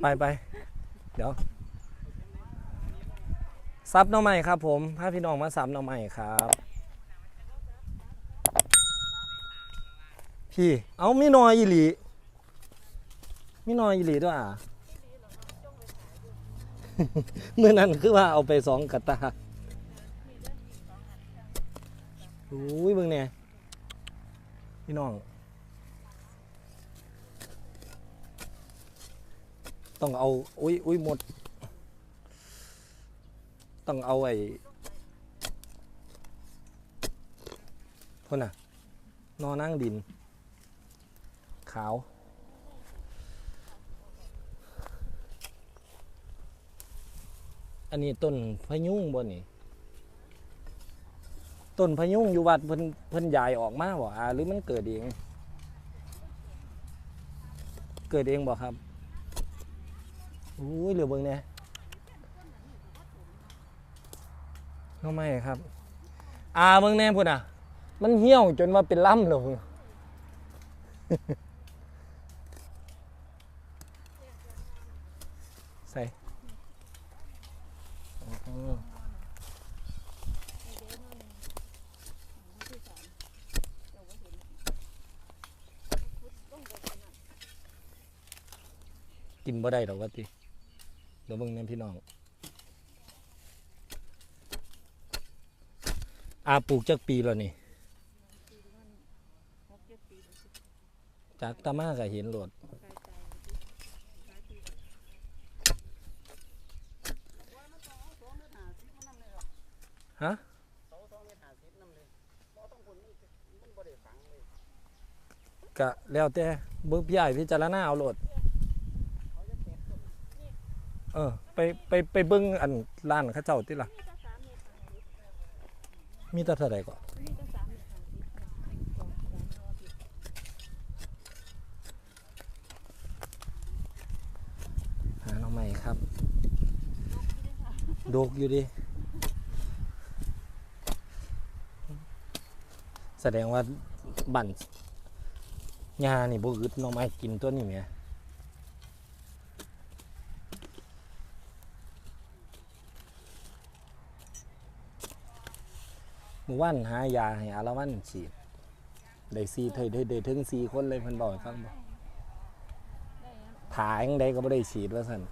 ไปไปเดี๋ยวซับหน้องใหม่ครับผมพาพี่น้องมาซับหน้องใหม่ครับ พี่ เอามีนอยอีหลีมีนอยอีหลีด้วยอะเมื่อนั้นคือว่าเอาไปสองกระตาอุ้ยเบิ่งเนี่ยพี่น้อง ต้องเอา อุ้ยอุ้ยหมด ต้องเอาไอ้พ่นน่ะนอนั่งดิน ขาว อันนี้ต้นพะยุงบ่นี่ต้นพะยุงอยู่วัดเพิ่นเพิ่นใหญ่ออกมาบ่อ่าหรือมันเกิดเอง เกิดเองบ่ครับ อุ้ยเหลือเบิ่งเนี่ยน้องไม่ครับ อ่าเบิ่งแน่พุ่นอะ มันเหี่ยวจนว่าเป็นล่ำเลยใส่กินบ่ได้หรอกว่าติเดี๋ยวเบิ่งแม่พี่น้องอาปลูกจักปีแล้วนี่จากตามาก็เห็นโหลดฮะกะแล้วแต่เบิกพี่ใหญ่พิจารณาเอาโหลด เออ ไปไปไปเบิ้งอันร้านเข้าเจ้าติล่ะ มีแต่เท่าไหร่ก่อนหาน้องใหม่ครับ โดกอยู่ดิ แสดงว่าบั่นยานี่บ่อึดหน้องไม้กินตัวนี้แห มหมู่ว่านหายาให้อาละวันฉีดได้ซีเถยได้ได้ถึงสี่คนเลยเพิ่นบอกให้ฟังบ่ถายังใดก็บ่ได้ฉีดว่าซั่น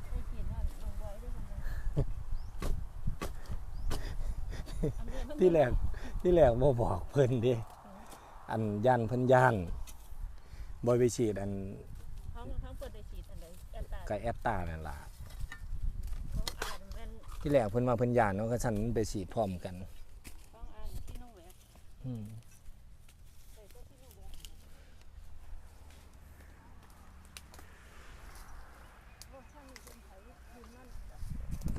ที่แรกที่แรกบ่บอกเพิ่นเดิอันย่านเพิ่นย่านบ่ไปฉีดอันเขาเขาเปิดได้ฉีดอันใดแอนตาไกแอตตานั่นล่ะเขาอ่านแม่นที่แรกเพิ่นมาเพิ่นย่านเนาะก็ฉันไปฉีดพร้อมกัน ไ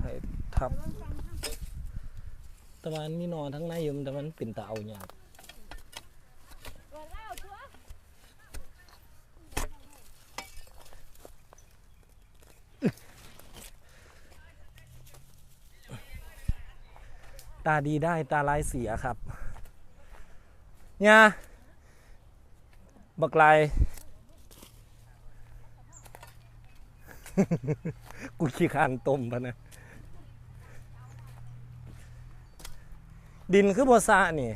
ทยทับตะวันมีนอนทั้งในอยู่แต่มันเป็นตาเอายากว่าเล่าชัวตาดีได้ตาลายเสียครับ เนี่ยบักลาย กูขี้คานต้มปะนะ ดินคือบัวซานี่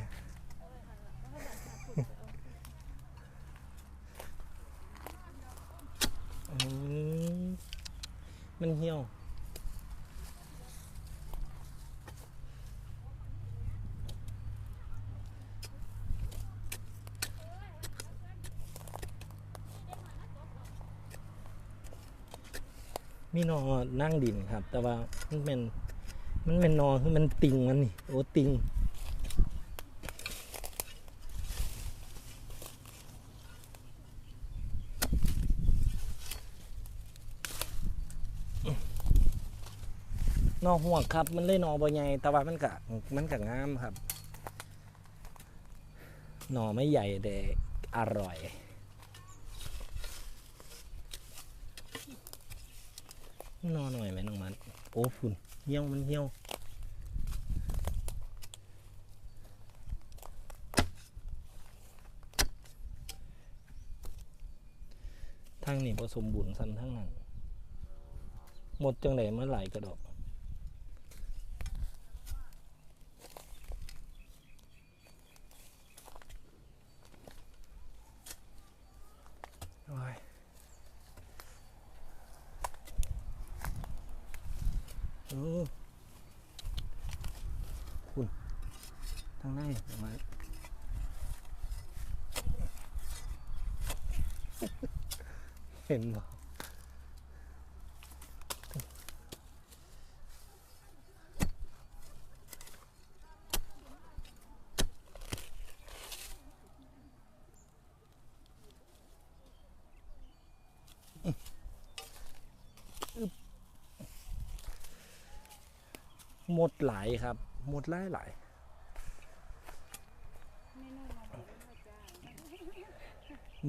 มันเหี่ยว มีนอนั่งดินครับ แต่ว่ามันเป็นมันเป็นนอคือมันติงมันนี่โอ้ติงนอหัวกครับ มันเลยนอบใหญ่แต่ว่ามันกะมันกะงามครับ หนอไม่ใหญ่แต่อร่อย นอนหน่อยไหมน้องมันโอ้ฝุ่นเหี้ยวมันเหี้ยวทางนี้ผสมบุญสันทั้งนั้น หมดจังไหนมาหลายกระดอก โอ้คุณทางในมาเห็นบ่ หมดหลายครับ หมดหลายหลายเมนูมาบอกว่าจ้า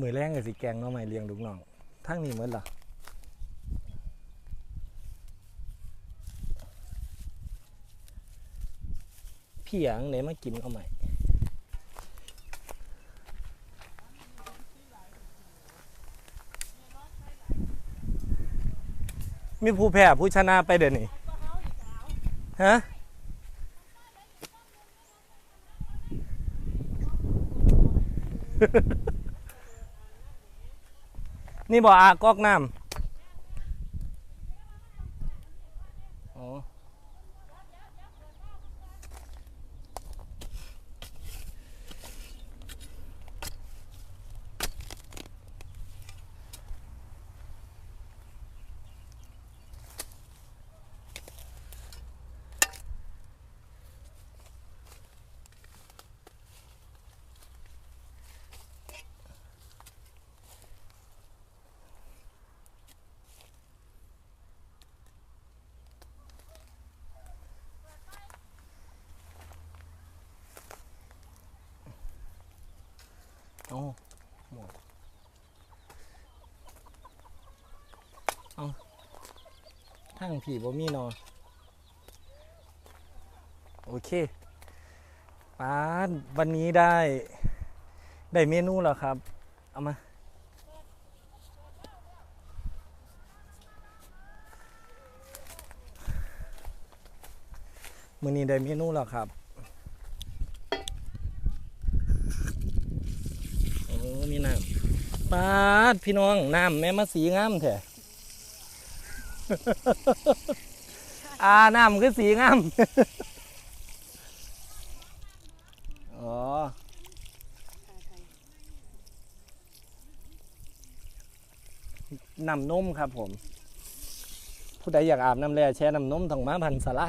มือแรงกับสิแกงหน้องใหม่เลี้ยงลูกน้องทั้งนี้เหมดเหรอพี่หยังไหนมากินเอาใหม่มีผู้แพ้ผู้ชนะไปเดี๋ยวนี้ ฮะนี่บ่ออากอกน้ำอ๋อเอาหมดเอา ทั้งผีบ่มีนอโอเคป้าดวันนี้ได้ได้เมนูแล้วครับ เอามา มื้อนี้ได้เมนูแล้วครับโอ้มีน้ำปาดพี่น้อง น้ำแม่มาสีงามแท้ อ่าน้ำคือสีงามอ๋อน้ำนมครับผม ผู้ใดอยากอาบน้ำแร่แช่น้ำนมต้องมาพันสาระ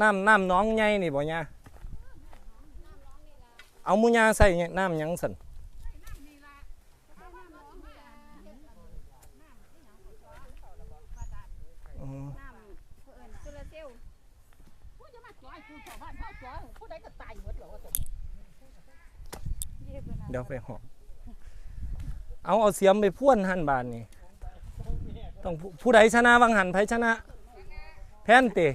น้ำน้ำน้องใหญ่นี่บ่เนี่ยเอามุญาใส่เนี่ยน้ำหยังสันอ๋อ น้ำเพื่อนโซลาเซลล์ ผู้จะมาจ่อยผู้ชาวบ้านเขาจ่อยผู้ใดก็ตายหมดเหรอวะ เยี่ยมเลยนะเดี๋ยวไปหอมเอาเอาเสียมไปพ่วนหันบานนี่ต้องผู้ผู้ใดชนะวังหันไผชนะ แพ้นเตะ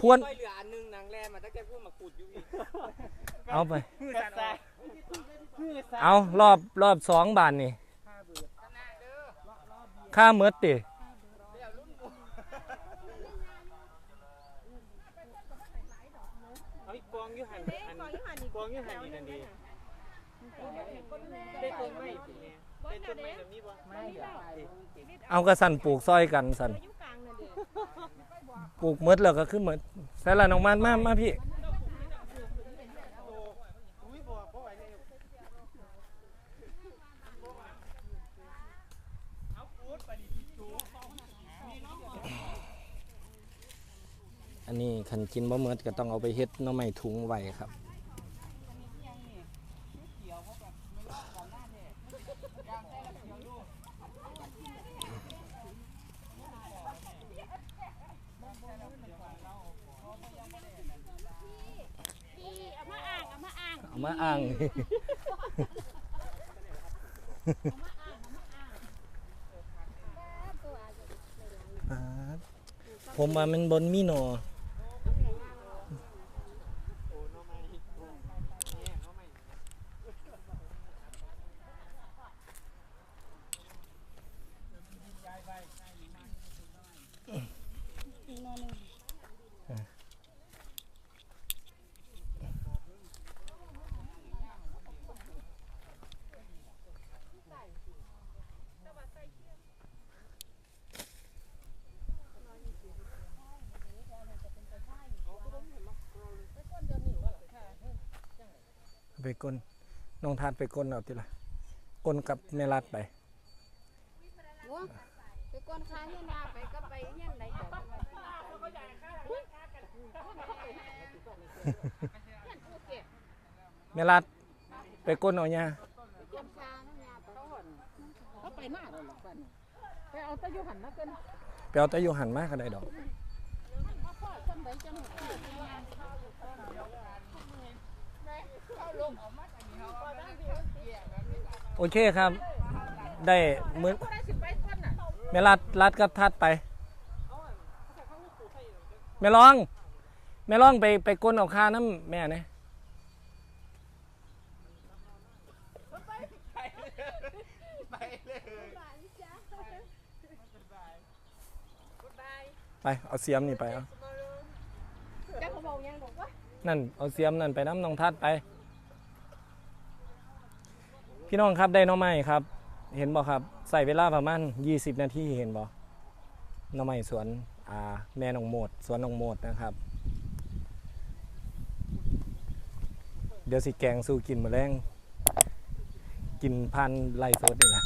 พวนไม่เหลืออันนึงนางแร่มาตั้งแต่พูดมาขุดอยู่อีกเอาไปพืชซะพืชซะเอารอบรอบสองบานนี่ค่าเมดเตะเอาอีกกองอยู่หันเด็กอันก่อนที่หันอีกกองอยู่หันอีกนั่นดี ได้ต้นไม้สิแม่ได้ต้นไม้แบบนี้บ่ไม่ได้เอากระสันปลูกซอยกันสันอายุกลางนั่นเด็กปลูกเมดแล้วก็ขึ้นเหมดใส่ละน้องมันมามาพี่อุ้ยบ่เพราะว่าเนี่ยเอาพูดไปดิจูอันนี้คันกินบ่เมดก็ต้องเอาไปเฮ็ดน้อไม้ถุงไว้ครับ พี่เอามาอ่างเอา มาอ่างเอามาอ่างอ่าผมว่ามันบนมีหนอโอ้น้องไม้โอ้เนี่ยน้องไม้ กลนน้องทัดไปกลนเอาติละกลนกับแม่รัดไปโอ้ไปก้นค้าเฮียนนาไปก็ไปเฮียนไหนก่อนแม่รัดไปกลนเอาเนี่ยก้นค้าน้ำยาไปเขาไปหน้าเลยหรอกบ้านนี้ไปเอาแตะยูหันนะเกินไปเอาแต่อยู่หันมากก็ได้ดอก พ่อพ่อจังไดจังหวะ โอเคครับ ได้มือผู้ใดสิไปก่อนน่ะแม่รัดรัดกับทัดไปแม่ลองแม่ลองไปไปกลนเอาคาน้ำแม่เนี่ยไปเลยไป เอาเสียมนี่ไปเอาแกเขาบอกยังบอกว่านั่น เอาเสียมนั่นไปน้ำน้องทัดไป พี่น้องครับได้น้องไม้ครับ เห็นบอกครับใส่เวลาประมาณ20 นาทีเห็นบอกน้องไม้สวนอ่าแม่นองโมดสวนนองโมดนะครับ เดี๋ยวสิแกงสู้กินมาแรงกินพันไล่สดนี่แหละ